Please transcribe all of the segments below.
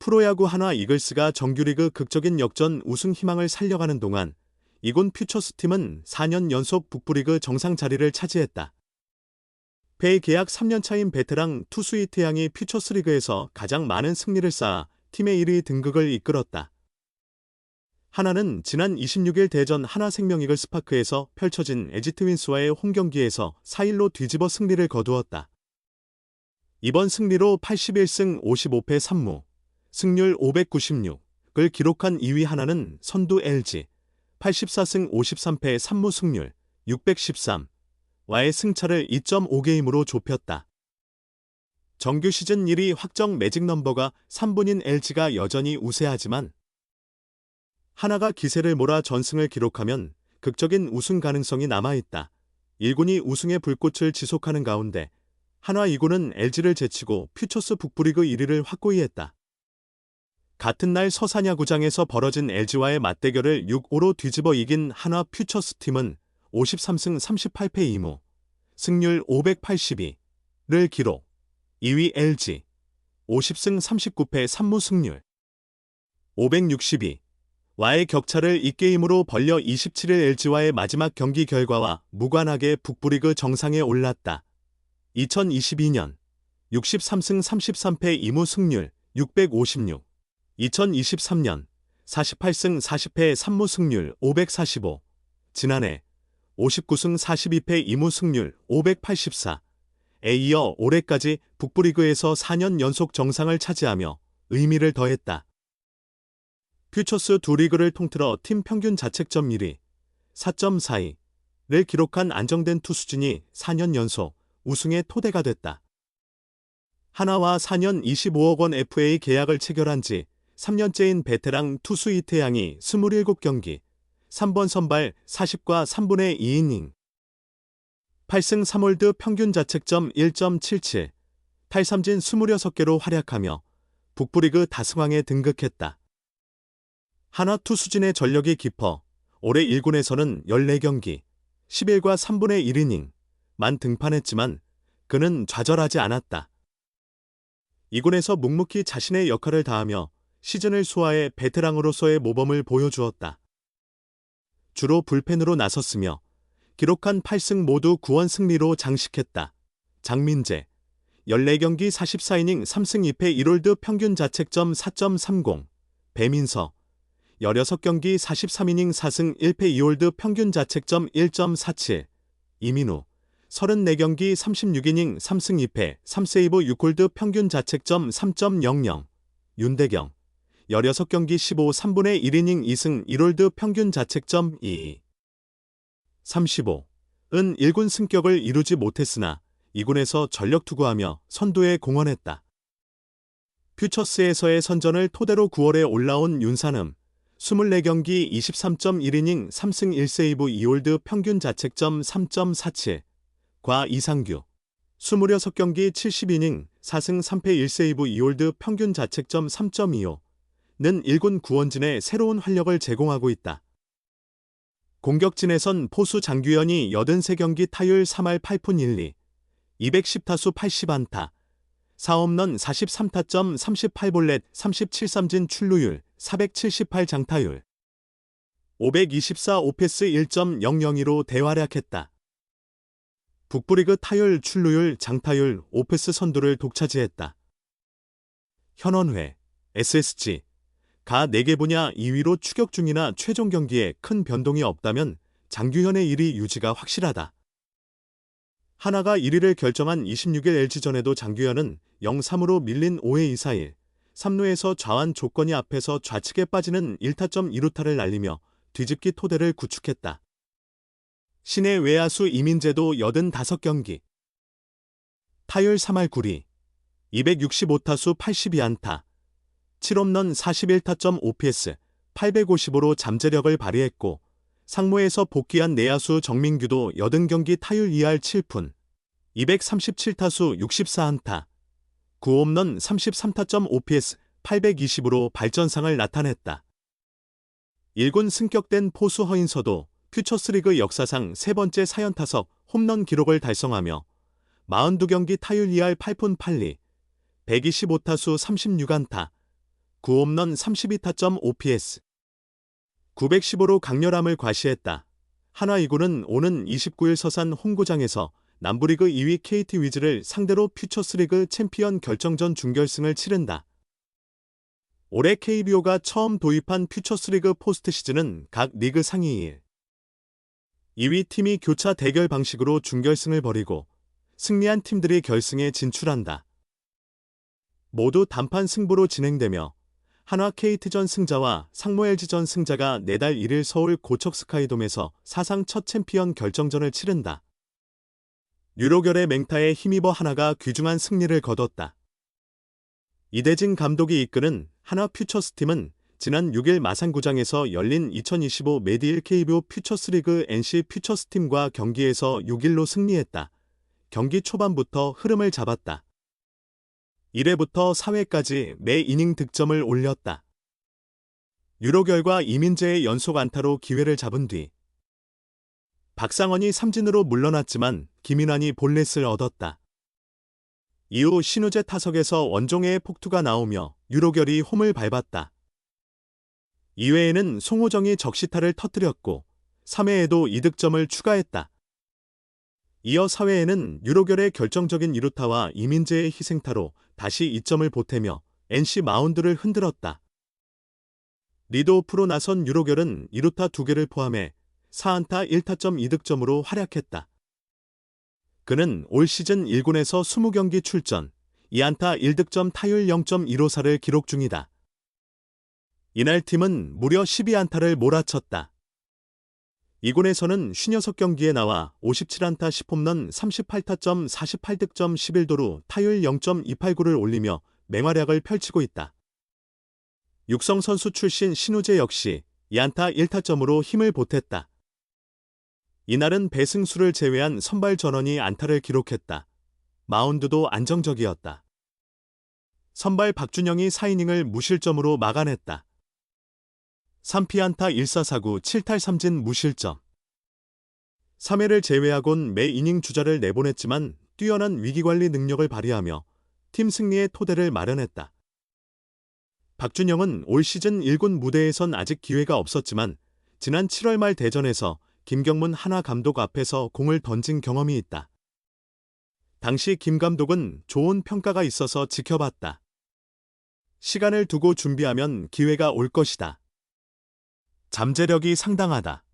프로야구 하나 이글스가 정규리그 극적인 역전 우승 희망을 살려가는 동안 이군 퓨처스 팀은 4년 연속 북부리그 정상 자리를 차지했다. 페이 계약 3년 차인 베테랑 투수 이태양이 퓨처스 리그에서 가장 많은 승리를 쌓아 팀의 1위 등극을 이끌었다. 하나는 지난 26일 대전 하나생명이글 스파크에서 펼쳐진 에지트윈스와의 홈경기에서 4일로 뒤집어 승리를 거두었다. 이번 승리로 81승 55패 3무, 승률 596을 기록한 2위 하나는 선두 LG, 84승 53패 3무 승률 613, 와의 승차를 2.5게임으로 좁혔다. 정규 시즌 1위 확정 매직 넘버가 3분인 LG가 여전히 우세하지만 하나가 기세를 몰아 전승을 기록하면 극적인 우승 가능성이 남아있다. 1군이 우승의 불꽃을 지속하는 가운데 한화 2군은 LG를 제치고 퓨처스 북부리그 1위를 확고히 했다. 같은 날 서산야구장에서 벌어진 LG와의 맞대결을 6-5로 뒤집어 이긴 한화 퓨처스 팀은 53승 38패 2무, 승률 582를 기록. 2위 LG, 50승 39패 3무 승률, 562. 와의 격차를 이 게임으로 벌려 27일 LG와의 마지막 경기 결과와 무관하게 북부리그 정상에 올랐다. 2022년 63승 33패 2무 승률 656, 2023년 48승 40패 3무 승률 545, 지난해 59승 42패 2무 승률 584 에 이어 올해까지 북부리그에서 4년 연속 정상을 차지하며 의미를 더했다. 퓨처스 두 리그를 통틀어 팀 평균 자책점 1위 4.42를 기록한 안정된 투수진이 4년 연속 우승의 토대가 됐다. 하나와 4년 25억 원 FA 계약을 체결한 지 3년째인 베테랑 투수 이태양이 27경기 3번 선발 40과 3분의 2이닝 8승 3홀드 평균 자책점 1.77 8삼진 26개로 활약하며 북부리그 다승왕에 등극했다. 하나 투수진의 전력이 깊어 올해 1군에서는 14경기 11과 3분의 1이닝 만 등판했지만 그는 좌절하지 않았다. 2군에서 묵묵히 자신의 역할을 다하며 시즌을 소화해 베테랑으로서의 모범을 보여주었다. 주로 불펜으로 나섰으며 기록한 8승 모두 9원 승리로 장식했다. 장민재. 14경기 44이닝 3승 2패 1홀드 평균 자책점 4.30 배민서. 16경기 43이닝 4승 1패 2홀드 평균 자책점 1.47 이민우. 34경기 36이닝 3승 2패 3세이브 6홀드 평균 자책점 3.00 윤대경 16경기 15 3분의 1이닝 2승 1홀드 평균 자책점 2. 35. 은 1군 승격을 이루지 못했으나 2군에서 전력 투구하며 선두에 공헌했다. 퓨처스에서의 선전을 토대로 9월에 올라온 윤산음 24경기 23.1이닝 3승 1세이브 2홀드 평균 자책점 3.47. 과 이상규 26경기 70이닝 4승 3패 1세이브 2홀드 평균 자책점 3.25. 는 1군 구원진에 새로운 활력을 제공하고 있다. 공격진에선 포수 장규현이 83경기 타율 3할 8푼 1리, 210타수 80안타, 4홈런 43타점 38볼넷 37삼진 출루율 478 장타율, 524 오페스 1.002로 대활약했다. 북부리그 타율 출루율 장타율 오페스 선두를 독차지했다. 현원회, SSG, 가 4개 분야 2위로 추격 중이나 최종 경기에 큰 변동이 없다면 장규현의 1위 유지가 확실하다. 하나가 1위를 결정한 26일 LG전에도 장규현은 0-3으로 밀린 5회 2사일 3루에서 좌완 조건이 앞에서 좌측에 빠지는 1타점 2루타를 날리며 뒤집기 토대를 구축했다. 신의 외야수 이민재도 85경기 타율 3할 9리 265타수 82안타 7홈런 41타점 OPS 855로 잠재력을 발휘했고 상무에서 복귀한 내야수 정민규도 80경기 타율 2할 7푼 237타수 64안타 9홈런 33타점 OPS 820으로 발전상을 나타냈다. 1군 승격된 포수 허인서도 퓨처스리그 역사상 세 번째 사연타석 홈런 기록을 달성하며 42경기 타율 2할 8푼 8리 125타수 36안타 9홈런 32타점 OPS. 915로 강렬함을 과시했다. 한화 이구는 오는 29일 서산 홍구장에서 남부리그 2위 KT 위즈를 상대로 퓨처스리그 챔피언 결정전 준결승을 치른다. 올해 KBO가 처음 도입한 퓨처스리그 포스트 시즌은 각 리그 상위 1, 2위 팀이 교차 대결 방식으로 준결승을 벌이고 승리한 팀들이 결승에 진출한다. 모두 단판 승부로 진행되며 한화 KT전 승자와 LG전 승자가 내달 1일 서울 고척 스카이돔에서 사상 첫 챔피언 결정전을 치른다. 유로결의 맹타에 힘입어 하나가 귀중한 승리를 거뒀다. 이대진 감독이 이끄는 한화 퓨처스팀은 지난 6일 마산구장에서 열린 2025 메디일 KBO 퓨처스리그 NC 퓨처스팀과 경기에서 6일로 승리했다. 경기 초반부터 흐름을 잡았다. 1회부터 4회까지 매 이닝 득점을 올렸다. 유로 결과 이민재의 연속 안타로 기회를 잡은 뒤 박상원이 삼진으로 물러났지만 김인환이 볼넷을 얻었다. 이후 신우재 타석에서 원종혜의 폭투가 나오며 유로결이 홈을 밟았다. 2회에는 송호정이 적시타를 터뜨렸고 3회에도 이득점을 추가했다. 이어 4회에는 유로결의 결정적인 이루타와 이민재의 희생타로 다시 2점을 보태며 NC 마운드를 흔들었다. 리드오프로 나선 유로결은 이루타 2개를 포함해 4안타 1타점 2득점으로 활약했다. 그는 올 시즌 1군에서 20경기 출전, 2안타 1득점 타율 0.154를 기록 중이다. 이날 팀은 무려 12안타를 몰아쳤다. 2군에서는 56경기에 나와 57안타 10홈런 38타점 48득점 11도루 타율 0.289를 올리며 맹활약을 펼치고 있다. 육성 선수 출신 신우재 역시 2안타 1타점으로 힘을 보탰다. 이날은 배승수를 제외한 선발 전원이 안타를 기록했다. 마운드도 안정적이었다. 선발 박준영이 4이닝을 무실점으로 막아냈다. 3피안타 1사사구 7탈 3진 무실점. 3회를 제외하곤 매 이닝 주자를 내보냈지만 뛰어난 위기관리 능력을 발휘하며 팀 승리의 토대를 마련했다. 박준영은 올 시즌 1군 무대에선 아직 기회가 없었지만 지난 7월 말 대전에서 김경문 하나 감독 앞에서 공을 던진 경험이 있다. 당시 김 감독은 좋은 평가가 있어서 지켜봤다. 시간을 두고 준비하면 기회가 올 것이다. 잠재력이 상당하다.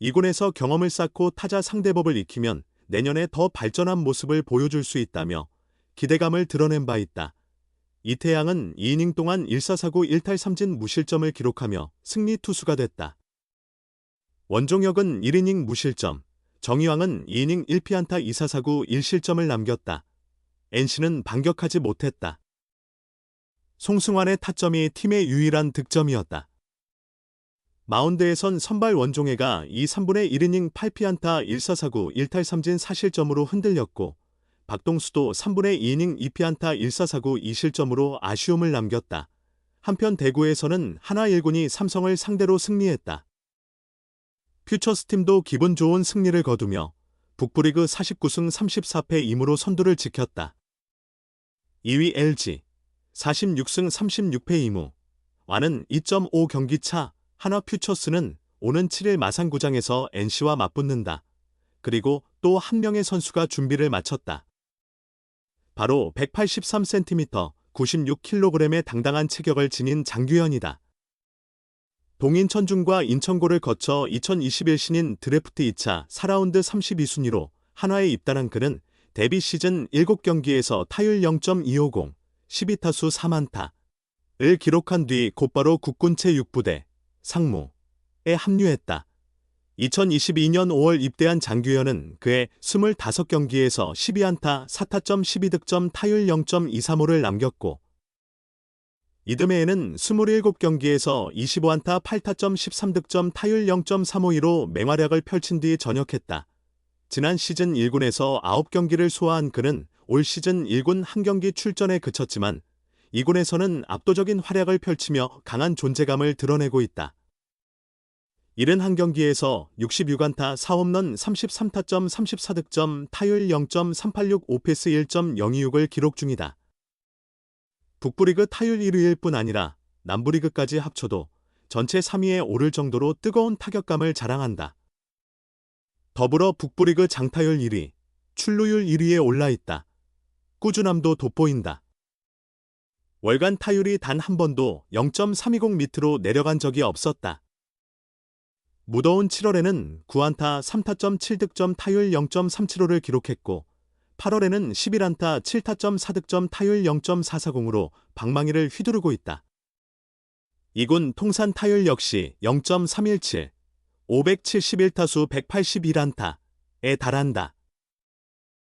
이군에서 경험을 쌓고 타자 상대법을 익히면 내년에 더 발전한 모습을 보여줄 수 있다며 기대감을 드러낸 바 있다. 이태양은 2이닝 동안 1사사구 1탈 3진 무실점을 기록하며 승리 투수가 됐다. 원종혁은 1이닝 무실점, 정의왕은 2이닝 1피안타 2사사구 1실점을 남겼다. NC는 반격하지 못했다. 송승환의 타점이 팀의 유일한 득점이었다. 마운드에선 선발 원종혜가 2, 3분의 1이닝 8피안타 1사사구 1탈 3진 4실점으로 흔들렸고 박동수도 3분의 2이닝 2피안타 1사사구 2실점으로 아쉬움을 남겼다. 한편 대구에서는 하나 1군이 삼성을 상대로 승리했다. 퓨처스팀도 기분 좋은 승리를 거두며 북부리그 49승 34패 2무로 선두를 지켰다. 2위 LG 46승 36패 2무 와는 2.5 경기 차 하나 퓨처스는 오는 7일 마산구장에서 NC와 맞붙는다. 그리고 또 한 명의 선수가 준비를 마쳤다. 바로 183cm, 96kg의 당당한 체격을 지닌 장규현이다. 동인 천중과 인천고를 거쳐 2021 신인 드래프트 2차 4라운드 32순위로 한화에 입단한 그는 데뷔 시즌 7경기에서 타율 0.250, 12타수 3안타를 기록한 뒤 곧바로 국군체 6부대, 상무에 합류했다. 2022년 5월 입대한 장규현은 그의 25경기에서 12안타 4타점 12득점 타율 0.235를 남겼고 이듬해에는 27경기에서 25안타 8타점 13득점 타율 0.352로 맹활약을 펼친 뒤 전역했다. 지난 시즌 1군에서 9경기를 소화한 그는 올 시즌 1군 한 경기 출전에 그쳤지만 2군에서는 압도적인 활약을 펼치며 강한 존재감을 드러내고 있다. 71경기에서 66안타 4홈런 33타점 34득점 타율 0.386 오페스 1.026을 기록 중이다. 북부리그 타율 1위일 뿐 아니라 남부리그까지 합쳐도 전체 3위에 오를 정도로 뜨거운 타격감을 자랑한다. 더불어 북부리그 장타율 1위, 출루율 1위에 올라 있다. 꾸준함도 돋보인다. 월간 타율이 단 한 번도 0.320 밑으로 내려간 적이 없었다. 무더운 7월에는 9안타 3타점 7득점 타율 0.375를 기록했고 8월에는 11안타 7타점 4득점 타율 0.440으로 방망이를 휘두르고 있다. 이군 통산 타율 역시 0.317, 571타수 181안타에 달한다.